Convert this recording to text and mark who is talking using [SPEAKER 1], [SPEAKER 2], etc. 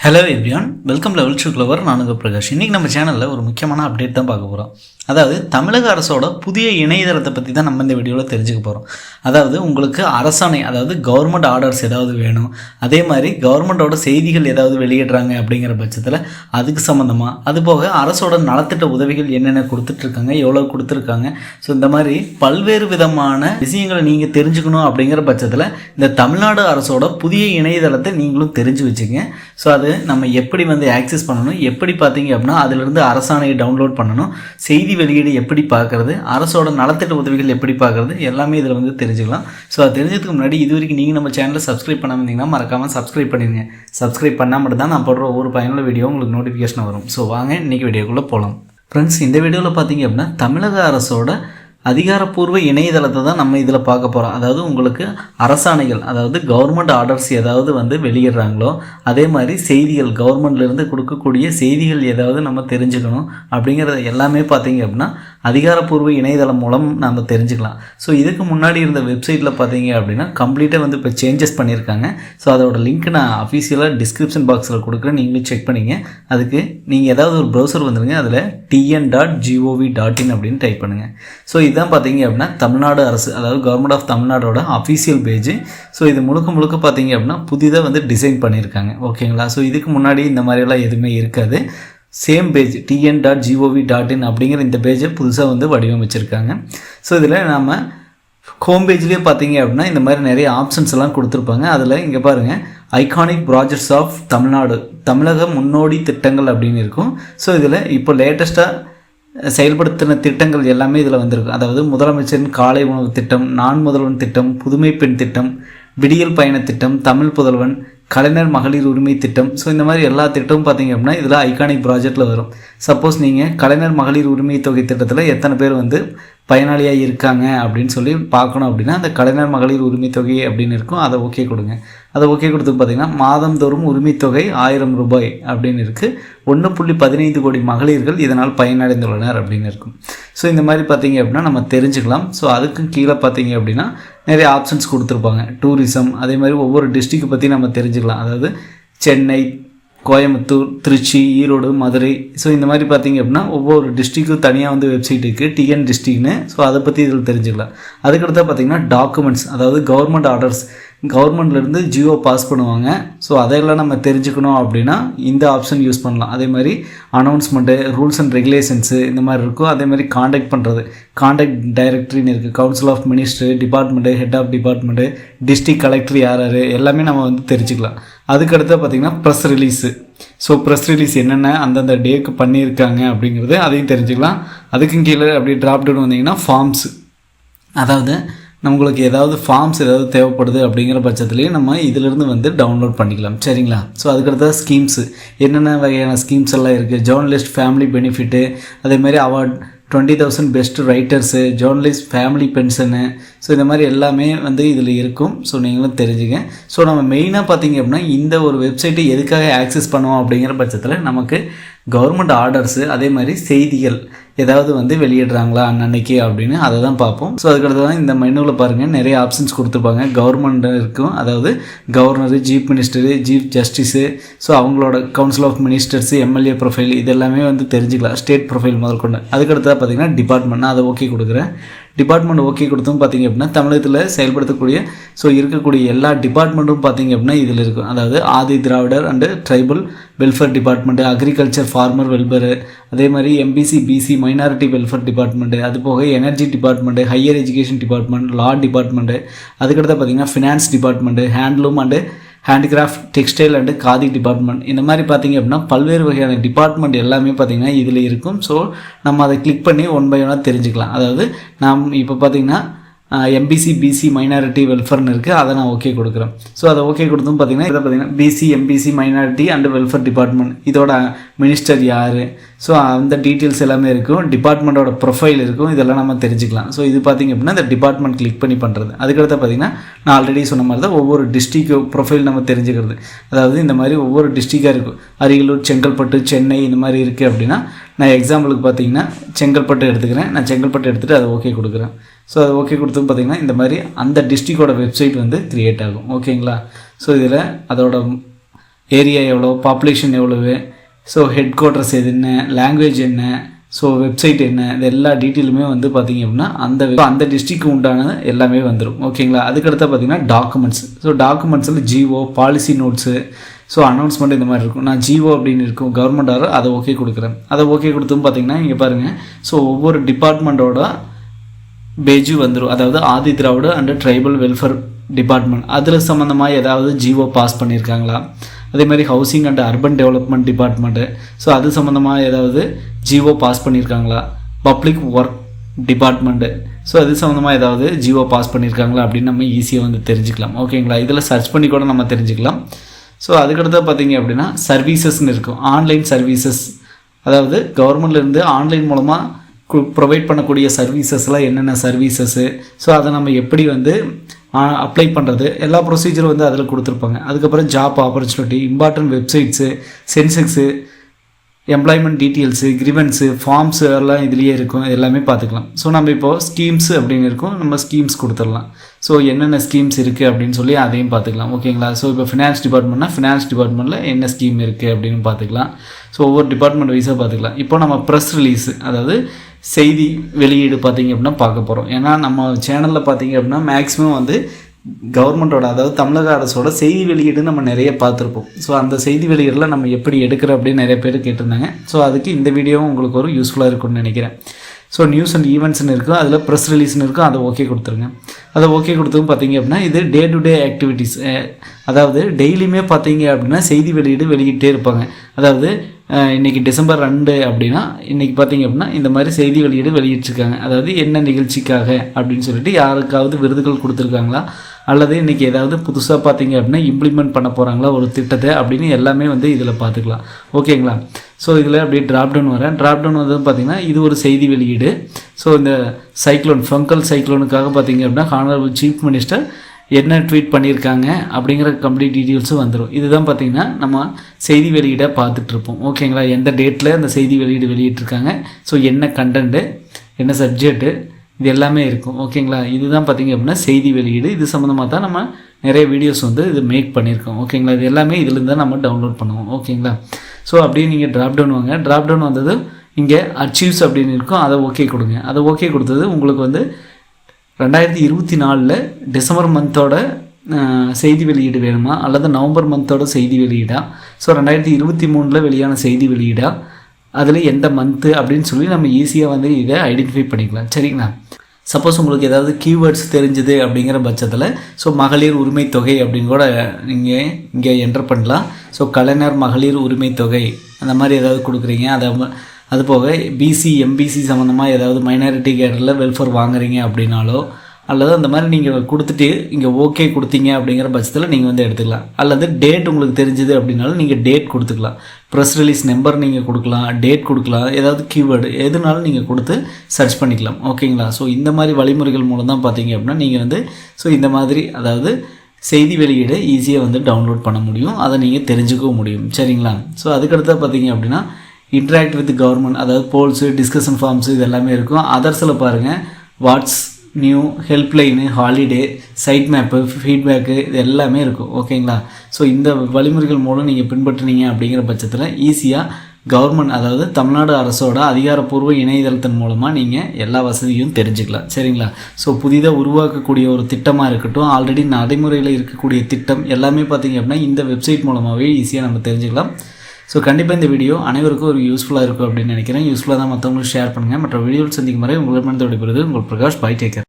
[SPEAKER 1] Hello everyone welcome level to clever நானுங்க பிரகாஷ். இன்றைக்கி நம்ம சேனலில் ஒரு முக்கியமான அப்டேட் தான் பார்க்க போகிறோம் அதாவது தமிழக அரசோட புதிய இணையதளத்தை பற்றி தான் நம்ம இந்த வீடியோவில் தெரிஞ்சுக்க போகிறோம் அதாவது உங்களுக்கு அரசாணை அதாவது கவர்மெண்ட் ஆர்டர்ஸ் ஏதாவது வேணும். அதே மாதிரி கவர்மெண்ட்டோட செய்திகள் ஏதாவது வெளியிடுறாங்க அப்படிங்கிற பட்சத்தில் அதுக்கு சம்மந்தமாக அது போக அரசோட நலத்திட்ட உதவிகள் என்னென்ன கொடுத்துட்ருக்காங்க எவ்வளோ கொடுத்துருக்காங்க. ஸோ இந்த மாதிரி பல்வேறு விதமான விஷயங்களை நீங்கள் தெரிஞ்சுக்கணும் அப்படிங்கிற பட்சத்தில் இந்த தமிழ்நாடு அரசோட புதிய இணையதளத்தை நீங்களும் தெரிஞ்சு வச்சுங்க ஸோ அது நம்ம எப்படி வந்து ஆக்சஸ் பண்ணணும் எப்படி பார்த்தீங்க அப்படின்னா அதிலிருந்து அரசாணையை டவுன்லோட் பண்ணணும் செய்தி வெளியீடு எப்படி பார்க்குறது அரசோட நலத்திட்ட உதவிகள் எப்படி பார்க்குறது எல்லாமே இதில் வந்து தெரிஞ்சுக்கலாம். ஸோ அது தெரிஞ்சதுக்கு முன்னாடி இது வரைக்கும் நீங்கள் நம்ம சேனலை சப்ஸ்கிரைப் பண்ணாமல் இருந்தீங்கன்னா மறக்காமல் சப்ஸ்கிரைப் பண்ணிடுங்க சப்ஸ்கிரைப் பண்ணால் மட்டும் தான் நான் போடுற ஒரு பயனுள்ள வீடியோ உங்களுக்கு நோட்டிஃபிகேஷன் வரும். ஸோ வாங்க இன்றைக்கி வீடியோக்குள்ளே போகலாம் ஃப்ரெண்ட்ஸ் இந்த வீடியோவில் பார்த்தீங்க அப்படின்னா தமிழக அரசோட அதிகாரப்பூர்வ இணையதளத்தை தான் நம்ம இதில் பார்க்க போகிறோம் அதாவது உங்களுக்கு அரசாணைகள் அதாவது கவர்மெண்ட் ஆர்டர்ஸ் ஏதாவது வந்து வெளியிடுறாங்களோ அதே மாதிரி செய்திகள் கவர்மெண்ட்லேருந்து கொடுக்கக்கூடிய செய்திகள் ஏதாவது நம்ம தெரிஞ்சுக்கணும் அப்படிங்கிறத எல்லாமே பார்த்தீங்க அப்படின்னா அதிகாரப்பூர்வ இணையதளம் மூலம் நம்ம தெரிஞ்சுக்கலாம். ஸோ இதுக்கு முன்னாடி இருந்த வெப்சைட்டில் பார்த்தீங்க அப்படின்னா கம்ப்ளீட்டாக வந்து இப்போ சேஞ்சஸ் பண்ணியிருக்காங்க ஸோ அதோட லிங்க் நான் அஃபீஷியலாக டிஸ்கிரிப்ஷன் பாக்ஸில் கொடுக்குறேன். நீங்களும் செக் பண்ணிங்க. அதுக்கு நீங்கள் ஏதாவது ஒரு ப்ரௌசர் வந்துருங்க. அதில் TN dot G O V dot in அப்படின்னு டைப் பண்ணுங்கள் ஸோ இதுதான் பார்த்தீங்க அப்படின்னா தமிழ்நாடு அரசு அதாவது கவர்மெண்ட் ஆஃப் தமிழ்நாடோட அஃபீஷியல் பேஜ் ஸோ இது முழுக்க முழுக்க பார்த்தீங்க அப்படின்னா புதிதாக வந்து டிசைன் பண்ணியிருக்காங்க ஓகேங்களா ஸோ இதுக்கு முன்னாடி இந்த மாதிரியெல்லாம் எதுவுமே இருக்காது. Same page TN dot G O V dot in அப்படிங்கிற இந்த பேஜை புதுசாக வந்து வடிவமைச்சிருக்காங்க. ஸோ இதில் நாம் ஹோம் பேஜ்லேயே பார்த்தீங்க அப்படின்னா இந்த மாதிரி நிறைய ஆப்ஷன்ஸ் எல்லாம் கொடுத்துருப்பாங்க. அதில் இங்கே பாருங்கள் ஐகானிக் ப்ராஜெக்ட்ஸ் ஆஃப் தமிழ்நாடு தமிழக முன்னோடி திட்டங்கள் அப்படின்னு இருக்கும். ஸோ இதில் இப்போ லேட்டஸ்ட்டாக செயல்படுத்தின திட்டங்கள் எல்லாமே இதில் வந்திருக்கும் அதாவது முதலமைச்சரின் காலை உணவு திட்டம் நான் முதல்வன் திட்டம் புதுமை பெண் திட்டம் விடியல் பயண திட்டம் தமிழ் புதல்வன் கலைஞர் மகளிர் உரிமை திட்டம். ஸோ இந்த மாதிரி எல்லா திட்டமும் பார்த்தீங்க அப்படின்னா இதில் ஐகானிக் ப்ராஜெக்டில் வரும். சப்போஸ் நீங்கள் கலைஞர் மகளிர் உரிமை தொகை திட்டத்தில் எத்தனை பேர் வந்து பயனாளியாக இருக்காங்க அப்படின்னு சொல்லி பார்க்கணும் அப்படின்னா அந்த கலைஞர் மகளிர் உரிமை தொகை அப்படின்னு இருக்கும். அதை ஓகே கொடுங்க. அதை ஓகே கொடுத்து பார்த்தீங்கன்னா மாதந்தோறும் உரிமைத்தொகை ஆயிரம் ரூபாய் அப்படின்னு இருக்குது ஒன்று புள்ளி பதினைந்து கோடி மகளிர்கள் இதனால் பயனடைந்துள்ளனர் அப்படின்னு இருக்கும். ஸோ இந்த மாதிரி பார்த்தீங்க அப்படின்னா நம்ம தெரிஞ்சுக்கலாம். ஸோ அதுக்கும் கீழே பார்த்தீங்க அப்படின்னா நிறைய ஆப்ஷன்ஸ் கொடுத்துருப்பாங்க. டூரிசம் அதே மாதிரி ஒவ்வொரு டிஸ்ட்ரிக்ட் பற்றி நம்ம தெரிஞ்சுக்கலாம். அதாவது சென்னை கோயம்புத்தூர் திருச்சி ஈரோடு மதுரை. ஸோ இந்த மாதிரி பார்த்தீங்க அப்படின்னா ஒவ்வொரு டிஸ்ட்ரிக்கும் தனியாக வந்து வெப்சைட் இருக்குது டிஎன் டிஸ்ட்ரிக்னு ஸோ அதை பற்றி இதில் தெரிஞ்சுக்கலாம். அதுக்கடுத்தா பார்த்தீங்கன்னா டாக்குமெண்ட்ஸ் அதாவது கவர்மெண்ட் ஆர்டர்ஸ் கவர்மெண்ட்லேருந்து ஜியோ பாஸ் பண்ணுவாங்க. ஸோ அதையெல்லாம் நம்ம தெரிஞ்சுக்கணும் அப்படின்னா இந்த ஆப்ஷன் யூஸ் பண்ணலாம். அதே மாதிரி அனௌன்ஸ்மெண்ட்டு ரூல்ஸ் அண்ட் ரெகுலேஷன்ஸு இந்த மாதிரி இருக்கும். அதே மாதிரி காண்டாக்ட் பண்ணுறது காண்டாக்ட் டைரக்டரின்னு இருக்குது council of minister department head of department district collector யார் யார் எல்லாமே நம்ம வந்து தெரிஞ்சுக்கலாம். அதுக்கடுத்து பார்த்திங்கன்னா press release so press release என்னென்ன அந்தந்த டேக்கு பண்ணியிருக்காங்க அப்படிங்கிறது அதையும் தெரிஞ்சுக்கலாம். அதுக்கும் கீழே அப்படி ட்ராப் டவுன் வந்தீங்கன்னா ஃபார்ம்ஸு அதாவது நம்மளுக்கு ஏதாவது ஃபார்ம்ஸ் ஏதாவது தேவைப்படுது அப்படிங்கிற பட்சத்துலேயும் நம்ம இதிலிருந்து வந்து டவுன்லோட் பண்ணிக்கலாம். சரிங்களா? ஸோ அதுக்கடுத்த ஸ்கீம்ஸு என்னென்ன வகையான ஸ்கீம்ஸ் எல்லாம் இருக்குது ஜேர்னலிஸ்ட் ஃபேமிலி பெனிஃபிட்டு அதேமாதிரி award twenty thousand best writers journalist family pension so இந்த மாதிரி எல்லாமே வந்து இதில் இருக்கும். ஸோ நீங்களும் தெரிஞ்சுங்க. ஸோ நம்ம மெயினாக பார்த்தீங்க அப்படின்னா இந்த ஒரு வெப்சைட்டை எதுக்காக ஆக்சஸ் பண்ணுவோம் அப்படிங்கிற பட்சத்தில் நமக்கு கவர்மெண்ட் ஆர்டர்ஸு அதே மாதிரி செய்திகள் ஏதாவது வந்து வெளியிடுறாங்களா அன்னன்னைக்கு அப்படின்னு அதை தான் பார்ப்போம். ஸோ அதுக்கடுத்து தான் இந்த மெனுவில் பாருங்கள் நிறைய ஆப்ஷன்ஸ் கொடுத்துருப்பாங்க. கவர்மெண்ட் இருக்கும். அதாவது governor chief minister chief justice so அவங்களோட council of ministers MLA profile இதெல்லாமே வந்து தெரிஞ்சுக்கலாம். ஸ்டேட் ப்ரொஃபைல் முதல் கொண்டு அதுக்கடுத்தா பார்த்தீங்கன்னா டிபார்ட்மெண்ட் நான் அதை ஓகே கொடுக்குறேன். டிபார்ட்மெண்ட் ஓகே கொடுத்தும் பார்த்தீங்க அப்படின்னா தமிழகத்தில் செயல்படுத்தக்கூடிய ஸோ இருக்கக்கூடிய எல்லா டிபார்ட்மெண்ட்டும் பார்த்தீங்க அப்படின்னா இதில் இருக்கும். அதாவது Adi Dravidar and tribal welfare department agriculture farmer welfare அதே மாதிரி MBC BC minority welfare department அது போக energy department higher education department law department அதுக்கடுத்து பார்த்தீங்கன்னா finance department handloom and handicraft textile and khadi department இந்த மாதிரி பார்த்தீங்க அப்படின்னா பல்வேறு வகையான டிபார்ட்மெண்ட் எல்லாமே பார்த்திங்கன்னா இதில் இருக்கும். ஸோ நம்ம அதை கிளிக் பண்ணி ஒன் பை ஒன்னாக தெரிஞ்சுக்கலாம். அதாவது நாம் இப்போ பார்த்திங்கன்னா எம்பிசி பிசி மைனாரிட்டி வெல்ஃபேர்னு இருக்குது அதை நான் ஓகே கொடுக்குறேன். ஸோ அதை ஓகே கொடுத்தும் பார்த்தீங்கன்னா இதை பார்த்தீங்கன்னா BC MBC minority and welfare department இதோட மினிஸ்டர் யார்? ஸோ அந்த டீட்டெயில்ஸ் எல்லாமே இருக்கும். டிபார்ட்மெண்ட்டோட ப்ரொஃபைல் இருக்கும். இதெல்லாம் நம்ம தெரிஞ்சுக்கலாம். ஸோ இது பார்த்திங்க அப்படின்னா இந்த டிபார்ட்மெண்ட் கிளிக் பண்ணி பண்ணுறது அதுக்கடுத்து பார்த்திங்கன்னா நான் ஆல்ரெடி சொன்ன மாதிரி தான் ஒவ்வொரு டிஸ்ட்ரிக்கு ப்ரொஃபைல் நம்ம தெரிஞ்சுக்கிறது. அதாவது இந்த மாதிரி ஒவ்வொரு டிஸ்ட்ரிக்காக இருக்கும். அரியலூர் செங்கல்பட்டு சென்னை இந்த மாதிரி இருக்குது அப்படின்னா நான் எக்ஸாம்பிளுக்கு பார்த்தீங்கன்னா செங்கல்பட்டு எடுத்துக்கிறேன். நான் செங்கல்பட்டு எடுத்துகிட்டு அதை ஓகே கொடுக்குறேன். ஸோ அது ஓகே கொடுத்தும் பார்த்திங்கன்னா இந்த மாதிரி அந்த டிஸ்ட்ரிக்டோட வெப்சைட் வந்து க்ரியேட் ஆகும். ஓகேங்களா ஸோ இதில் அதோட ஏரியா எவ்வளோ பாப்புலேஷன் எவ்வளவு ஸோ ஹெட் குவார்ட்டர்ஸ் எது என்ன? லாங்குவேஜ் என்ன? ஸோ வெப்சைட் என்ன? இது எல்லா டீட்டெயிலுமே வந்து பார்த்தீங்க அப்படின்னா அந்த அந்த டிஸ்ட்ரிக்கு உண்டான எல்லாமே வந்துடும் ஓகேங்களா அதுக்கடுத்து பார்த்தீங்கன்னா documents so டாக்குமெண்ட்ஸில் GO policy notes so announcement இந்த மாதிரி இருக்கும். நான் ஜிஓ அப்படின்னு இருக்கும். கவர்மெண்ட் ஆரோ அதை ஓகே கொடுக்குறேன். அதை ஓகே கொடுத்தும் பார்த்தீங்கன்னா இங்கே பாருங்கள் ஸோ ஒவ்வொரு டிபார்ட்மெண்ட்டோட பேஜு வந்துடும் அதாவது Adi Dravida and tribal welfare department அதில் சம்மந்தமாக ஏதாவது ஜிஓ பாஸ் பண்ணியிருக்காங்களா? அதே மாதிரி housing and urban development department so அது சம்மந்தமாக ஏதாவது ஜிஓ பாஸ் பண்ணியிருக்காங்களா பப்ளிக் ஒர்க் டிபார்ட்மெண்ட்டு ஸோ அது சம்மந்தமாக ஏதாவது ஜிஓ பாஸ் பண்ணியிருக்காங்களா அப்படின்னு நம்ம ஈஸியாக வந்து தெரிஞ்சுக்கலாம். ஓகேங்களா இதில் சர்ச் பண்ணி கூட நம்ம தெரிஞ்சுக்கலாம். ஸோ அதுக்கடுத்து பார்த்தீங்க அப்படின்னா சர்வீசஸ்னு இருக்கும். ஆன்லைன் சர்வீசஸ் அதாவது கவர்மெண்ட்லேருந்து ஆன்லைன் மூலமாக ப்ரொவைட் பண்ணக்கூடிய சர்வீசஸ்லாம் என்னென்ன சர்வீசஸ்ஸு ஸோ அதை நம்ம எப்படி வந்து அப்ளை பண்ணுறது எல்லா ப்ரொசீஜரும் வந்து அதில் கொடுத்துருப்பாங்க. அதுக்கப்புறம் job opportunity important websites sensex employment details grievance forms எல்லாம் இதுலேயே இருக்கும். எல்லாமே பார்த்துக்கலாம். ஸோ நம்ம இப்போது ஸ்கீம்ஸ் அப்படின்னு இருக்கும். நம்ம ஸ்கீம்ஸ் கொடுத்துடலாம். ஸோ என்னென்ன ஸ்கீம்ஸ் இருக்குது அப்படின்னு சொல்லி அதையும் பார்த்துக்கலாம். ஓகேங்களா ஸோ இப்போ ஃபினான்ஸ் டிபார்ட்மெண்ட்னா ஃபினான்ஸ் டிபார்ட்மெண்ட்டில் என்ன ஸ்கீம் இருக்குது அப்படின்னு பார்த்துக்கலாம். ஸோ ஒவ்வொரு டிபார்ட்மெண்ட் வைஸாக பார்த்துக்கலாம். இப்போ நம்ம ப்ரெஸ் ரிலீஸ் அதாவது செய்தி வெளியீடு பார்த்தீங்க அப்படின்னா பார்க்க போகிறோம் ஏன்னா நம்ம சேனலில் பார்த்தீங்க அப்படின்னா மேக்ஸிமம் வந்து கவர்மெண்ட்டோட அதாவது தமிழக அரசோட செய்தி வெளியீடு நம்ம நிறைய பார்த்துருப்போம். ஸோ அந்த செய்தி வெளியீடில் நம்ம எப்படி எடுக்கிறோம் அப்படின்னு நிறைய பேர் கேட்டிருந்தாங்க. ஸோ அதுக்கு இந்த வீடியோவும் உங்களுக்கு ஒரு யூஸ்ஃபுல்லாக இருக்கும்னு நினைக்கிறேன். ஸோ நியூஸ் அண்ட் ஈவெண்ட்ஸ்னு இருக்கும் அதில் ப்ரெஸ் ரிலீஸ்னு இருக்கும் அதை ஓகே கொடுத்துருங்க. அதை ஓகே கொடுத்தும் பார்த்தீங்க அப்படின்னா இது டே டு டே ஆக்டிவிட்டீஸ் அதாவது டெய்லியுமே பார்த்தீங்க அப்படின்னா செய்தி வெளியீடு வெளியிட்டே இருப்பாங்க. அதாவது இன்றைக்கி டிசம்பர் ரெண்டு அப்படின்னா இன்றைக்கி பார்த்தீங்க அப்படின்னா இந்த மாதிரி செய்தி வெளியீடு வெளியிட்டிருக்காங்க. அதாவது என்ன நிகழ்ச்சிக்காக அப்படின்னு சொல்லிட்டு யாருக்காவது விருதுகள் கொடுத்துருக்காங்களா? அல்லது இன்றைக்கி ஏதாவது புதுசாக பார்த்தீங்க அப்படின்னா இம்ப்ளிமெண்ட் பண்ண போகிறாங்களா ஒரு திட்டத்தை அப்படின்னு எல்லாமே வந்து இதில் பார்த்துக்கலாம் ஓகேங்களா? ஸோ இதில் அப்படியே ட்ராப்டவுன் வரேன். ட்ராப்டவுன் வந்து பார்த்திங்கன்னா இது ஒரு செய்தி வெளியீடு. ஸோ இந்த சைக்ளோன் ஃபங்கல் சைக்ளோனுக்காக பார்த்தீங்க அப்படின்னா ஹானரபிள் சீஃப் மினிஸ்டர் என்ன ட்வீட் பண்ணியிருக்காங்க அப்படிங்கிற கம்ப்ளீட் டீட்டெயில்ஸும் வந்துடும் இதுதான் பார்த்திங்கன்னா நம்ம செய்தி வெளியீடை பார்த்துட்ருப்போம் ஓகேங்களா? எந்த டேட்டில் அந்த செய்தி வெளியீடு வெளியிட்டிருக்காங்க? ஸோ என்ன கண்டென்ட்டு என்ன சப்ஜெக்ட்டு இது எல்லாமே இருக்கும். ஓகேங்களா? இதுதான் பார்த்திங்க அப்படின்னா செய்தி வெளியீடு. இது சம்மந்தமாக தான் நம்ம நிறைய வீடியோஸ் வந்து இது மேக் பண்ணியிருக்கோம். ஓகேங்களா? இது எல்லாமே இதுலேருந்து தான் நம்ம டவுன்லோட் பண்ணுவோம். ஓகேங்களா? ஸோ அப்படியே நீங்கள் ட்ராப் டவுன் வாங்க. ட்ராப் டவுன் வந்தது இங்கே அச்சீவ்ஸ் அப்படின்னு இருக்கும். அதை ஓகே கொடுங்க. அதை ஓகே கொடுத்தது உங்களுக்கு வந்து ரெண்டாயிரத்தி இருபத்தி நாலில் டிசம்பர் மந்தோட செய்தி வெளியீடு வேணுமா? அல்லது நவம்பர் மந்தோட செய்தி வெளியீடா? ஸோ ரெண்டாயிரத்தி இருபத்தி மூணில் வெளியான செய்தி வெளியீடா? அதில் எந்த மந்த்து அப்படின்னு சொல்லி நம்ம ஈஸியாக வந்து இதை ஐடென்டிஃபை பண்ணிக்கலாம். சரிங்களா? சப்போஸ் உங்களுக்கு ஏதாவது கீவேர்ட்ஸ் தெரிஞ்சுது அப்படிங்கிற பட்சத்தில் ஸோ மகளிர் உரிமை தொகை அப்படின்னு கூட நீங்கள் இங்கே என்டர் பண்ணலாம். ஸோ கலைஞர் மகளிர் உரிமை தொகை அந்த மாதிரி ஏதாவது கொடுக்குறீங்க. அதை அது போக பிசி எம்பிசி சம்மந்தமாக ஏதாவது மைனாரிட்டி கேடரில் வெல்ஃபேர் வாங்குறீங்க அப்படின்னாலோ அல்லது அந்த மாதிரி நீங்கள் கொடுத்துட்டு இங்கே ஓகே கொடுத்தீங்க அப்படிங்கிற பட்சத்தில் நீங்கள் வந்து எடுத்துக்கலாம். அல்லது டேட் உங்களுக்கு தெரிஞ்சுது அப்படின்னாலும் நீங்கள் டேட் கொடுத்துக்கலாம். ப்ரெஸ் ரிலீஸ் நம்பர் நீங்கள் கொடுக்கலாம் டேட் கொடுக்கலாம் ஏதாவது கீவேர்டு எதுனாலும் நீங்கள் கொடுத்து சர்ச் பண்ணிக்கலாம். ஓகேங்களா ஸோ இந்த மாதிரி வழிமுறைகள் மூலம் தான் பார்த்தீங்க அப்படின்னா நீங்கள் வந்து ஸோ இந்த மாதிரி அதாவது செய்தி வெளியீடு ஈஸியாக வந்து டவுன்லோட் பண்ண முடியும். அதை நீங்கள் தெரிஞ்சுக்கவும் முடியும். சரிங்களா? ஸோ அதுக்கடுத்து பார்த்தீங்க அப்படின்னா இன்ட்ராக்ட் வித் கவர்மெண்ட் அதாவது போல்ஸு டிஸ்கஷன் ஃபார்ம்ஸு இது எல்லாமே இருக்கும் அதர்ஸில் பாருங்கள் what's new helpline holiday site map feedback இது எல்லாமே இருக்கும் ஓகேங்களா ஸோ இந்த வழிமுறைகள் மூலம் நீங்கள் பின்பற்றினீங்க அப்படிங்கிற பட்சத்தில் ஈஸியாக கவர்மெண்ட் அதாவது தமிழ்நாடு அரசோட அதிகாரப்பூர்வ இணையதளத்தின் மூலமாக நீங்கள் எல்லா வசதியும் தெரிஞ்சுக்கலாம் சரிங்களா? ஸோ புதிதாக உருவாக்கக்கூடிய ஒரு திட்டமாக இருக்கட்டும் ஆல்ரெடி நடைமுறையில் இருக்கக்கூடிய திட்டம் எல்லாமே பார்த்திங்க அப்படின்னா இந்த வெப்சைட் மூலமாகவே ஈஸியாக நம்ம தெரிஞ்சுக்கலாம். ஸோ கண்டிப்பாக இந்த வீடியோ அனைவருக்கும் ஒரு யூஸ்ஃபுல்லாக இருக்கும் அப்படின்னு நினைக்கிறேன். யூஸ்ஃபுல்லாக தான் மற்றவங்களுக்கு ஷேர் பண்ணுங்கள் மற்ற வீடியோவில் சந்திக்கும் வரை உங்களிடமிருந்து விடைபெறுவது உங்கள் பிரகாஷ் பை டேக்கர்